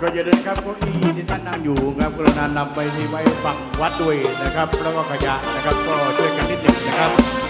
ก็อย่าลืมครับเก้าอี้ที่ท่านนั่งอยู่ครับกรุณานำไปที่ไว้ฝั่งวัดด้วยนะครับ แล้วก็ขยะนะครับ ก็ช่วยกันนิดหนึ่งนะครับ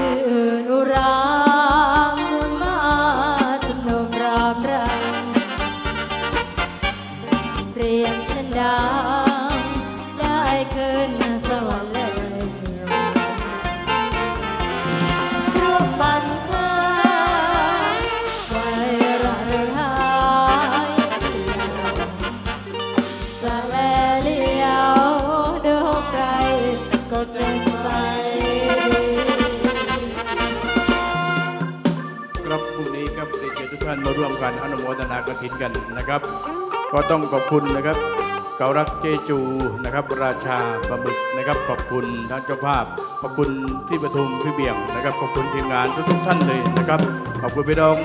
ชื่อนุรามนุนมาจำนวนรามรังเปรียบฉันดาวได้ขึ้นสวรรค์เลยเชียวรูปบันเทิงใจระหายจะแลเลี้ยวดูใครก็เจ็บใสครั รุ่งนี้ครับเด็กๆทุกท่านมาร่วมกันอนุโมทนากฐินกันนะครับ ก็ต้องขอบคุณนะครับเการักเจจูนะครับ ราชาปลาหมึกนะครับ ขอบคุณท่านเจ้าภาพ ขอบคุณที่ประทุมพี่เบี่ยงนะครับ ขอบคุณทีมงานทุกๆท่านเลยนะครับ ขอบคุณพี่น้อง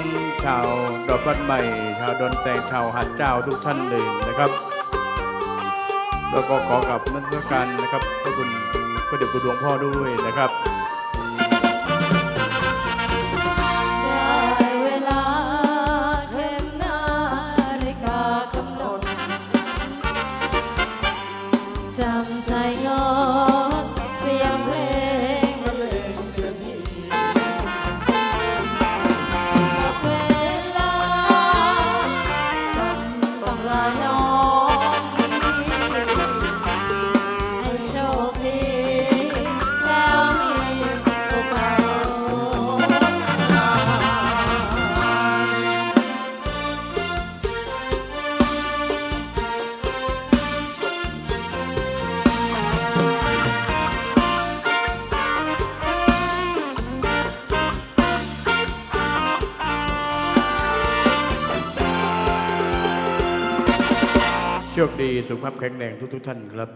ชาวดอกบ้านใหม่ชาวดอนแตงชาวหัดเจ้าทุกท่านเลยนะครับแล้วก็ขอกับนักการนะครับขอบคุณพระเดชคุณหลวงพ่อด้วยนะครับ จำใจงดเสียงเพลง โชคดีสุขภาพแข็งแรงทุกๆท่านครับ